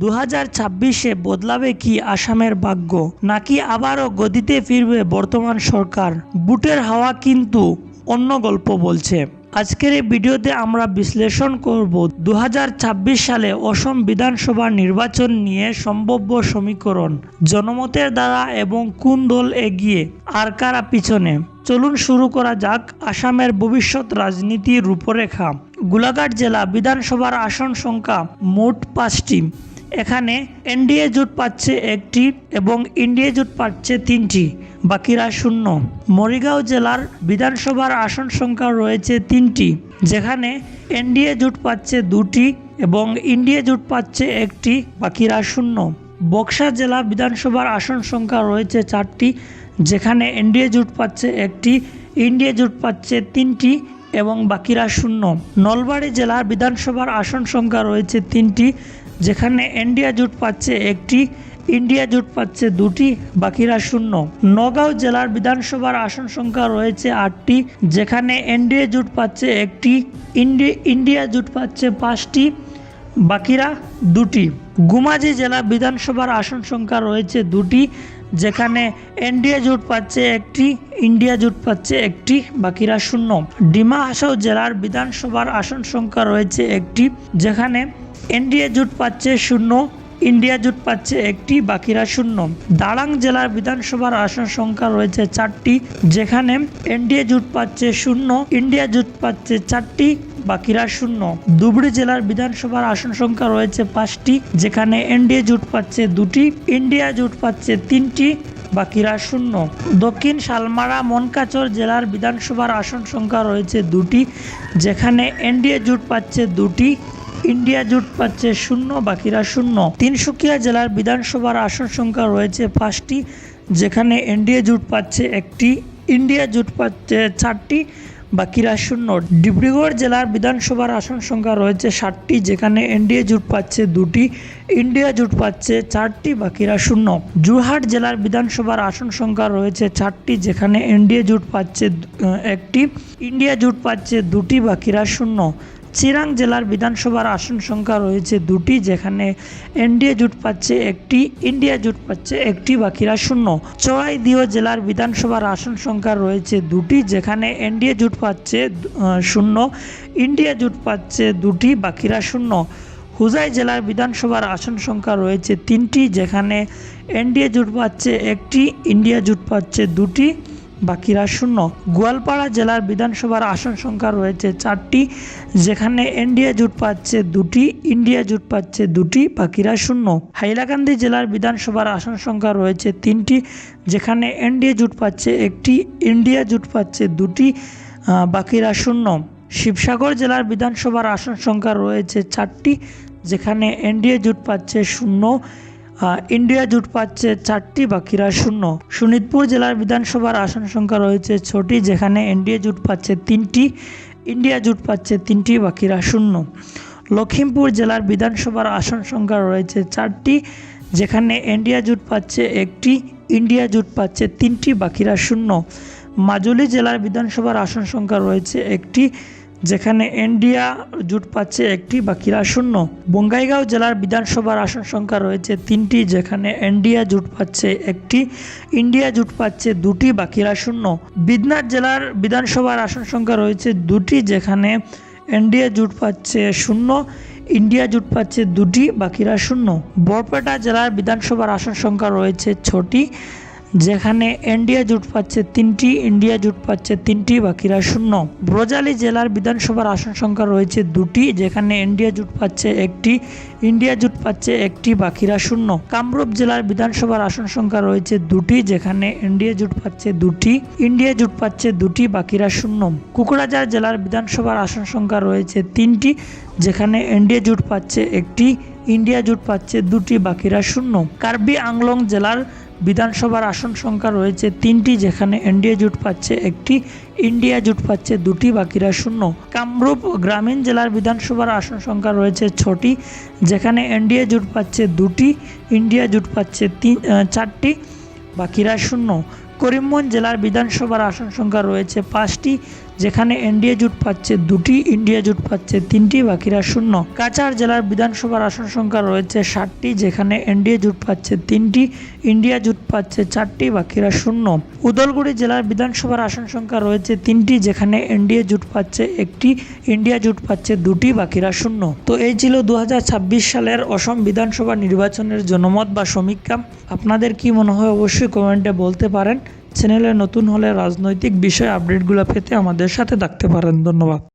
দু হাজার ছাব্বিশে বদলাবে কি আসামের ভাগ্য, নাকি আবারও গদিতে ফিরবে বর্তমান সরকার? বুটের হাওয়া কিন্তু অন্য গল্প বলছে। আজকের এই ভিডিওতে আমরা বিশ্লেষণ করব দু হাজার ছাব্বিশ সালে অসম বিধানসভা নির্বাচন নিয়ে সম্ভাব্য সমীকরণ, জনমতের দ্বারা এবং কোন দল এগিয়ে, আর কারা পিছনে। চলুন শুরু করা যাক আসামের ভবিষ্যৎ রাজনীতির রূপরেখা। গোলাঘাট জেলা বিধানসভার আসন সংখ্যা মোট পাঁচটি। এখানে এনডিএ জোট পাচ্ছে একটি এবং ইন্ডিয়া জোট পাচ্ছে তিনটি, বাকিরা শূন্য। মরিগাঁও জেলার বিধানসভার আসন সংখ্যা রয়েছে তিনটি, যেখানে এনডিএ জোট পাচ্ছে দুটি এবং ইন্ডিয়া জোট পাচ্ছে একটি, বাকিরা শূন্য। বক্সা জেলা বিধানসভার আসন সংখ্যা রয়েছে চারটি, যেখানে এনডিএ জোট পাচ্ছে একটি ইন্ডিয়া জোট পাচ্ছে তিনটি এবং বাকিরা শূন্য। নলবাড়ি জেলার বিধানসভার আসন সংখ্যা রয়েছে তিনটি যেখানে ইন্ডিয়া জুট পাচ্ছে একটি ইন্ডিয়া জোট পাচ্ছে দুটি, বাকিরা শূন্য। নগাঁও জেলার বিধানসভার আসন সংখ্যা রয়েছে আটটি, যেখানে এনডিএ জোট পাচ্ছে একটি, ইন্ডি ইন্ডিয়া জোট পাচ্ছে পাঁচটি, বাকিরা দুটি। গুমাজি জেলা বিধানসভার আসন সংখ্যা রয়েছে দুটি, যেখানে এনডিএ জোট পাচ্ছে একটি ইন্ডিয়া জোট পাচ্ছে একটি, বাকিরা শূন্য। ডিমা হাসাও জেলার বিধানসভার আসন সংখ্যা রয়েছে একটি, যেখানে এনডিএ জোট পাচ্ছে শূন্য, ইন্ডিয়া জোট পাচ্ছে একটি, বাকিরা শূন্য। দারাং জেলার বিধানসভার আসন সংখ্যা রয়েছে চারটি, যেখানে এনডিএ জোট পাচ্ছে শূন্য, ইন্ডিয়া জোট পাচ্ছে চারটি, বাকিরা শূন্য। ধুবড়ি জেলার বিধানসভার আসন সংখ্যা রয়েছে পাঁচটি, যেখানে এনডিএ জোট পাচ্ছে দুটি, ইন্ডিয়া জোট পাচ্ছে তিনটি, বাকিরা শূন্য। দক্ষিণ শালমারা, মনকাচর জেলার বিধানসভার আসন সংখ্যা রয়েছে দুটি, যেখানে এনডিএ জোট পাচ্ছে দুটি ইন্ডিয়া জোট পাচ্ছে শূন্য, বাকিরা শূন্য। তিনসুকিয়া জেলার বিধানসভার আসন সংখ্যা রয়েছে পাঁচটি, যেখানে এনডিএ জোট পাচ্ছে একটি, ইন্ডিয়া জোট পাচ্ছে চারটি, বাকিরা শূন্য। ডিব্রুগড় জেলার বিধানসভার আসন সংখ্যা রয়েছে ষাটটি, যেখানে এনডিএ জোট পাচ্ছে দুটি, ইন্ডিয়া জোট পাচ্ছে চারটি, বাকিরা শূন্য। যোরহাট জেলার বিধানসভার আসন সংখ্যা রয়েছে চারটি, যেখানে এনডিএ জোট পাচ্ছে একটি, ইন্ডিয়া জোট পাচ্ছে দুটি, বাকিরা শূন্য। চিরাং জেলার বিধানসভার আসন সংখ্যা রয়েছে দুটি, যেখানে এনডিএ জোট পাচ্ছে একটি, ইন্ডিয়া জোট পাচ্ছে একটি, বাকিরা শূন্য। চড়াইদিও জেলার বিধানসভার আসন সংখ্যা রয়েছে দুটি, যেখানে এনডিএ জোট পাচ্ছে শূন্য, ইন্ডিয়া জোট পাচ্ছে দুটি, বাকিরা শূন্য। হুজাই জেলার বিধানসভার আসন সংখ্যা রয়েছে তিনটি, যেখানে এনডিএ জোট পাচ্ছে একটি, ইন্ডিয়া জোট পাচ্ছে দুটি। বাকিরা শূন্য। গোয়ালপাড়া জেলার বিধানসভার আসন সংখ্যা রয়েছে চারটি, যেখানে এনডিএ জোট পাচ্ছে দুটি, ইন্ডিয়া জোট পাচ্ছে দুটি, বাকিরা শূন্য। হাইলাকান্দি জেলার বিধানসভার আসন সংখ্যা রয়েছে তিনটি, যেখানে এনডিএ জোট পাচ্ছে একটি, ইন্ডিয়া জোট পাচ্ছে দুটি বাকিরা শূন্য। শিবসাগর জেলার বিধানসভার আসন সংখ্যা রয়েছে চারটি, যেখানে এনডিএ জোট পাচ্ছে শূন্য। ইন্ডিয়া জুট পাচ্ছে চারটি বাকিরা শূন্য। শোনিতপুর জেলার বিধানসভার আসন সংখ্যা রয়েছে ছটি, যেখানে এনডিএ জুট পাচ্ছে তিনটি, ইন্ডিয়া জুট পাচ্ছে তিনটি বাকিরা শূন্য। লখিমপুর জেলার বিধানসভার আসন সংখ্যা রয়েছে চারটি, যেখানে ইন্ডিয়া জুট পাচ্ছে একটি, ইন্ডিয়া জুট পাচ্ছে তিনটি বাকিরা শূন্য। মাজুলি জেলার বিধানসভার আসন সংখ্যা রয়েছে একটি যেখানে ইন্ডিয়া জোট পাচ্ছে একটি, বাকিরা শূন্য। বঙ্গাইগাঁও জেলার বিধানসভার আসন সংখ্যা রয়েছে তিনটি, যেখানে ইন্ডিয়া জোট পাচ্ছে একটি, ইন্ডিয়া জোট পাচ্ছে দুটি, বাকিরা শূন্য। বিদনাথ জেলার বিধানসভার আসন সংখ্যা রয়েছে দুটি, যেখানে ইন্ডিয়া জোট পাচ্ছে শূন্য, ইন্ডিয়া জোট পাচ্ছে দুটি, বাকিরা শূন্য। বরপেটা জেলার বিধানসভার আসন সংখ্যা রয়েছে ছটি যেখানে ইন্ডিয়া জোট পাচ্ছে তিনটি, ইন্ডিয়া জোট পাচ্ছে তিনটি, বাকিরা শূন্য। ব্রজালি জেলার বিধানসভার আসন সংখ্যা রয়েছে দুটি, যেখানে ইন্ডিয়া জোট পাচ্ছে একটি, ইন্ডিয়া জোট পাচ্ছে একটি, বাকিরা শূন্য। কামরূপ জেলার বিধানসভার আসন সংখ্যা রয়েছে দুটি, যেখানে ইন্ডিয়া জোট পাচ্ছে দুটি, ইন্ডিয়া জোট পাচ্ছে দুটি, বাকিরা শূন্য। কুকরাঝার জেলার বিধানসভার আসন সংখ্যা রয়েছে তিনটি, যেখানে ইন্ডিয়া জোট পাচ্ছে একটি, ইন্ডিয়া জোট পাচ্ছে দুটি, বাকিরা শূন্য। কার্বি আংলং জেলার বিধানসভার আসন সংখ্যা রয়েছে তিনটি, যেখানে এনডিএ জোট পাচ্ছে একটি, ইন্ডিয়া জোট পাচ্ছে দুটি, বাকিরা শূন্য। কামরূপ গ্রামীণ জেলার বিধানসভার আসন সংখ্যা রয়েছে ছটি, যেখানে এনডিএ জোট পাচ্ছে দুটি, ইন্ডিয়া জোট পাচ্ছে তিন চারটি, বাকিরা শূন্য। করিমগঞ্জ জেলার বিধানসভার আসন সংখ্যা রয়েছে পাঁচটি যেখানে এনডিএ জোট পাচ্ছে, দুটি ইন্ডিয়া জোট পাচ্ছে, তিনটি বাকিরা শূন্য। কাছাড় জেলার বিধানসভার আসন সংখ্যা রয়েছে ষাটটি, যেখানে এনডিএ জোট পাচ্ছে তিনটি, ইন্ডিয়া জোট পাচ্ছে চারটি, বাকিরা শূন্য। উদলগুড়ি জেলার বিধানসভার আসন সংখ্যা রয়েছে তিনটি, যেখানে এনডিএ জোট পাচ্ছে একটি, ইন্ডিয়া জোট পাচ্ছে দুটি, বাকিরা শূন্য। তো এই ছিল দু হাজার ছাব্বিশ সালের অসম বিধানসভা নির্বাচনের জনমত বা সমীক্ষা। আপনাদের কি মনে হয় অবশ্যই কমেন্টে বলতে পারেন। চ্যানেলে নতুন হলে রাজনৈতিক বিষয় আপডেটগুলো পেতে আমাদের সাথে থাকতে পারেন। ধন্যবাদ।